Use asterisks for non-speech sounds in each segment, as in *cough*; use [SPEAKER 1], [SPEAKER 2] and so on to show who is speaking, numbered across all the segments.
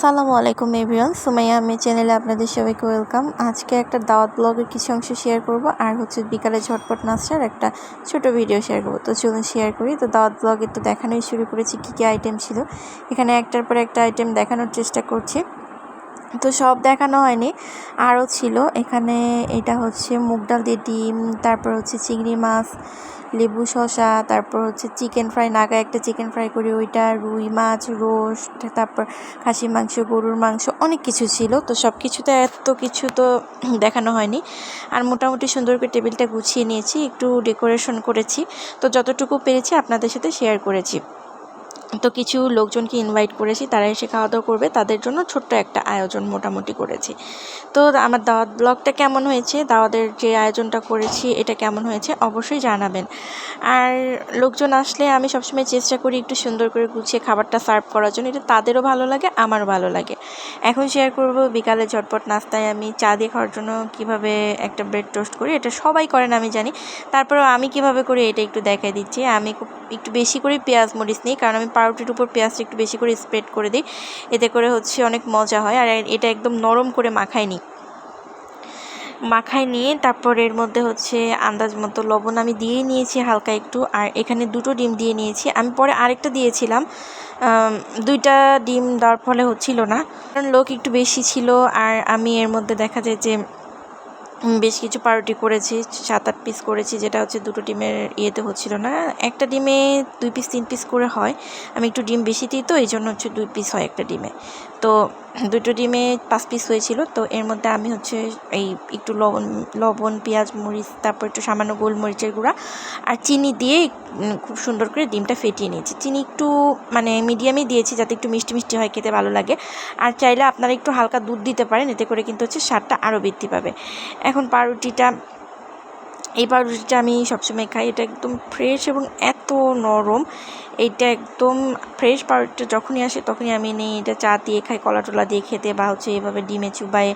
[SPEAKER 1] সালামু আলাইকুম এভরিওয়ান, সুমাইয়া আমি চ্যানেলে আপনাদের সবাইকে ওয়েলকাম। আজকে একটা দাওয়াত ব্লগের কিছু অংশ শেয়ার করব, আর হচ্ছে বিকালে ঝটপট নাস্তার একটা ছোট ভিডিও শেয়ার করব। তো চলুন শেয়ার করি। তো দাওয়াত ব্লগে তো দেখানোই শুরু করেছি কী কী আইটেম ছিল। এখানে একটার পর একটা আইটেম দেখানোর চেষ্টা করছি। তো সব দেখানো হয়নি। আরও ছিল। এখানে এটা হচ্ছে মুগ ডাল দিয়ে ডিম, তারপর হচ্ছে চিংড়ি মাছ, লেবু শসা, তারপর হচ্ছে চিকেন ফ্রাই, নাগা একটা চিকেন ফ্রাই করি, ওইটা রুই মাছ, রোস্ট, তারপর খাসির মাংস, গরুর মাংস, অনেক কিছু ছিল। তো সব কিছুতে এত কিছু তো *clears throat* দেখানো হয়নি। আর মোটামুটি সুন্দর করে টেবিলটা গুছিয়ে নিয়েছি, একটু ডেকোরেশন করেছি। তো যতটুকু পেরেছি আপনাদের সাথে শেয়ার করেছি। তো কিছু লোকজনকে ইনভাইট করেছি, তারা এসে খাওয়া দাওয়া করবে। তাদের জন্য ছোট্ট একটা আয়োজন মোটামুটি করেছি। তো আমার দাওয়াত ব্লগটা কেমন হয়েছে, দাওয়াতের যে আয়োজনটা করেছি, এটা কেমন হয়েছে অবশ্যই জানাবেন। আর লোকজন আসলে আমি সবসময় চেষ্টা করি একটু সুন্দর করে গুছিয়ে খাবারটা সার্ভ করার জন্য। এটা তাদেরও ভালো লাগে, আমারও ভালো লাগে। এখন শেয়ার করব বিকালে ঝটপট নাস্তায় আমি চা দিয়ে খাওয়ার জন্য কীভাবে একটা ব্রেড টোস্ট করি, এটা সবাই করেন আমি জানি। তারপরেও আমি কীভাবে করি, এটা একটু দেখাই দিচ্ছি। আমি খুব, একটু বেশি করে পেঁয়াজ মরিচ নিই, কারণ আমি পাউরুটির উপর পেঁয়াজটা একটু বেশি করে স্প্রেড করে দিই। এতে করে হচ্ছে অনেক মজা হয় আর এটা একদম নরম করে মাখাই নিই। মাখায় নিয়ে তারপর এর মধ্যে হচ্ছে আন্দাজ মতো লবণ আমি দিয়ে নিয়েছি হালকা একটু আর এখানে দুটো ডিম দিয়ে নিয়েছি। আমি পরে আরেকটা দিয়েছিলাম। দুইটা ডিম দেওয়ার ফলে হচ্ছিল না। কারণ লোক একটু বেশি ছিল আর আমি এর মধ্যে দেখা যায় যে বেশ কিছু পাউরুটি করেছি, সাত আট পিস করেছি, যেটা হচ্ছে দুটো ডিমের ইয়েতে হচ্ছিল না। একটা ডিমে দুই পিস তিন পিস করে হয়। আমি একটু ডিম বেশি দিই তো এই জন্য হচ্ছে দুই পিস হয় একটা ডিমে। তো দুটো ডিমে পাঁচ পিস হয়েছিল, তো এর মধ্যে আমি হচ্ছে এই একটু লবণ লবণ, পেঁয়াজ, মরিচ, তারপর একটু সামান্য গোলমরিচের গুঁড়া আর চিনি দিয়ে খুব সুন্দর করে ডিমটা ফেটিয়ে নিয়েছি। চিনি একটু মানে মিডিয়ামই দিয়েছি যাতে একটু মিষ্টি মিষ্টি হয়, খেতে ভালো লাগে। আর চাইলে আপনারা একটু হালকা দুধ দিতে পারেন, এতে করে কিন্তু হচ্ছে স্বাদটা আরও বৃদ্ধি পাবে। এখন পাউরুটিটা এই পাউরুটিটা আমি সবসময় খাই। এটা একদম ফ্রেশ এবং এত নরম। এইটা একদম ফ্রেশ পাউরুটিটা যখনই আসে তখনই আমি নিই এটা চা দিয়ে খাই কলা টলা দিয়ে খেতে বা হচ্ছে এভাবে ডিমে চুবায়ে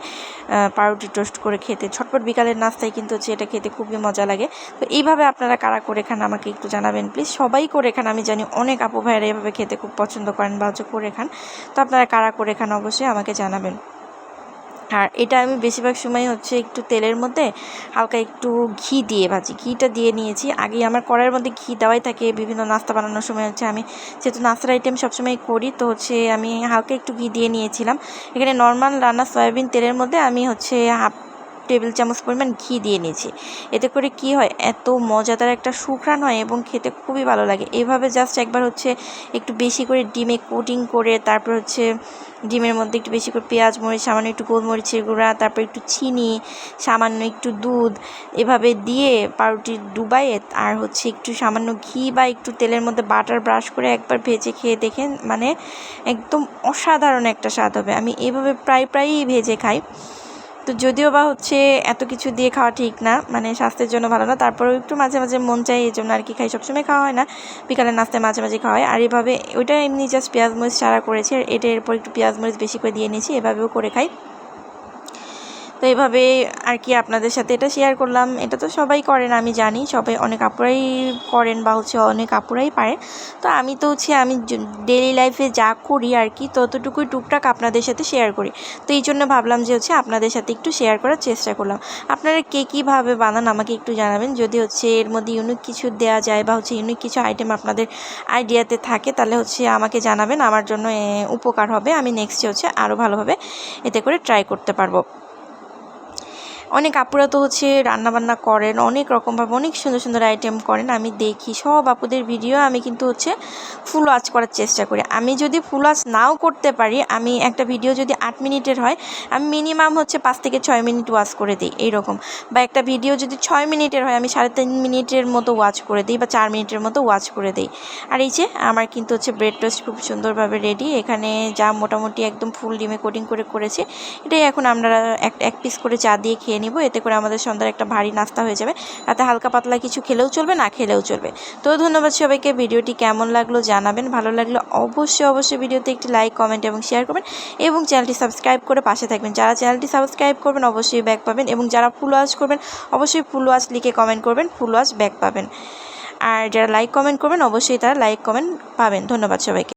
[SPEAKER 1] পাউরুটি টোস্ট করে খেতে। ছটপট বিকালের নাস্তায় কিন্তু হচ্ছে এটা খেতে খুবই মজা লাগে। তো এইভাবে আপনারা কারা করে খান আমাকে একটু জানাবেন। প্লিজ সবাই করে খান। আমি জানি অনেক আপু ভাইয়েরা এভাবে খেতে খুব পছন্দ করেন বা হচ্ছে করে খান। তো আপনারা কারা করে খান অবশ্যই আমাকে জানাবেন। আর এটা আমি বেশিরভাগ সময় হচ্ছে একটু তেলের মধ্যে হালকা একটু ঘি দিয়ে ভাজি। ঘিটা দিয়ে নিয়েছি। আগে আমার কড়াইয়ের মধ্যে ঘি দেওয়াই থাকে। বিভিন্ন নাস্তা বানানোর সময় হচ্ছে আমি যেহেতু নাস্তার আইটেম সবসময় করি, তো হচ্ছে আমি হালকা একটু ঘি দিয়ে নিয়েছিলাম। এখানে নর্মাল রান্না সয়াবিন তেলের মধ্যে আমি হচ্ছে হাফ টেবিল চামচ পরিমাণ ঘি দিয়ে নিয়েছি। এতে করে কি হয়, এত মজাদার একটা সুঘ্রাণ হয় এবং খেতে খুবই ভালো লাগে। এভাবে জাস্ট একবার হচ্ছে একটু বেশি করে ডিমে কোটিং করে, তারপর হচ্ছে ডিমের মধ্যে একটু বেশি করে পেঁয়াজ মরিচ, সামান্য একটু গোলমরিচের গুঁড়া, তারপর একটু চিনি, সামান্য একটু দুধ, এভাবে দিয়ে পাউরুটি ডুবাইয়ে আর হচ্ছে একটু সামান্য ঘি বা একটু তেলের মধ্যে বাটার ব্রাশ করে একবার ভেজে খেয়ে দেখেন মানে একদম অসাধারণ একটা স্বাদ হবে। আমি এভাবে প্রায়, প্রায়ই ভেজে খাই। তো যদিও বা হচ্ছে এত কিছু দিয়ে খাওয়া ঠিক না মানে স্বাস্থ্যের জন্য ভালো না, তারপরেও একটু মাঝে মাঝে মন চাই এই জন্য আর কি খাই। সবসময় খাওয়া হয় না বিকালে নাস্তায় মাঝে মাঝে খাওয়া হয়। আর এভাবে, ওইটা এমনি জাস্ট পেঁয়াজ মরিচ ছাড়া করেছি, আর এটা এরপর একটু পেঁয়াজ মরিচ বেশি করে দিয়ে নিয়েছি, এভাবেও করে খাই। তো এইভাবে আর কি আপনাদের সাথে এটা শেয়ার করলাম। এটা তো সবাই করেন, আমি জানি, সবাই অনেক আপুরাই করেন বা হচ্ছে অনেক আপুরাই পারে তো আমি তো হচ্ছে, আমি ডেলি লাইফে যা করি আর কি, ততটুকুই টুকটাক আপনাদের সাথে শেয়ার করি। তো এই জন্য ভাবলাম যে হচ্ছে, আপনাদের সাথে একটু শেয়ার করার চেষ্টা করলাম। আপনারা কে কীভাবে বানান আমাকে একটু জানাবেন। যদি হচ্ছে, এর মধ্যে ইউনিক কিছু দেওয়া যায় বা হচ্ছে ইউনিক কিছু আইটেম আপনাদের আইডিয়াতে থাকে, তাহলে হচ্ছে আমাকে জানাবেন। আমার জন্য উপকার হবে। আমি নেক্সটে হচ্ছে আরও ভালোভাবে এতে করে ট্রাই করতে পারব। অনেক আপুরা তো হচ্ছে রান্নাবান্না করেন, অনেক রকমভাবে অনেক সুন্দর সুন্দর আইটেম করেন, আমি দেখি সব আপুদের ভিডিও আমি কিন্তু হচ্ছে ফুল ওয়াচ করার চেষ্টা করি। আমি যদি ফুল ওয়াচ নাও করতে পারি, আমি একটা ভিডিও যদি আট মিনিটের হয়, আমি মিনিমাম হচ্ছে পাঁচ থেকে ছয় মিনিট ওয়াচ করে দিই, এইরকম। বা একটা ভিডিও যদি ছয় মিনিটের হয়, আমি সাড়ে তিন মিনিটের মতো ওয়াচ করে দিই বা চার মিনিটের মতো ওয়াচ করে দিই। আর এই যে, আমার কিন্তু হচ্ছে ব্রেড টোস্ট খুব সুন্দরভাবে রেডি এখানে যা মোটামুটি একদম ফুল ডিমে কোটিং করে করেছে, এটাই এখন আমরা এক পিস করে চা দিয়ে খেয়ে নিব, এতে করে আমাদের সন্ধ্যার একটা ভারী নাস্তা হয়ে যাবে। রাতে হালকা পাতলা কিছু খেলেও চলবে, না খেলেও চলবে। তো ধন্যবাদ সবাইকে, ভিডিওটি কেমন লাগল জানাবেন। ভালো লাগলে অবশ্যই অবশ্যই ভিডিওতে একটি লাইক কমেন্ট এবং শেয়ার করবেন এবং চ্যানেলটি সাবস্ক্রাইব করে পাশে থাকবেন। যারা চ্যানেলটি সাবস্ক্রাইব করবেন, অবশ্যই ব্যাক পাবেন এবং যারা ফুল ওয়াচ করবেন, অবশ্যই ফুল ওয়াচ লিখে কমেন্ট করবেন ফুল ওয়াচ ব্যাক পাবেন। আর যারা লাইক কমেন্ট করবেন, অবশ্যই তারা লাইক কমেন্ট পাবেন। ধন্যবাদ সবাইকে।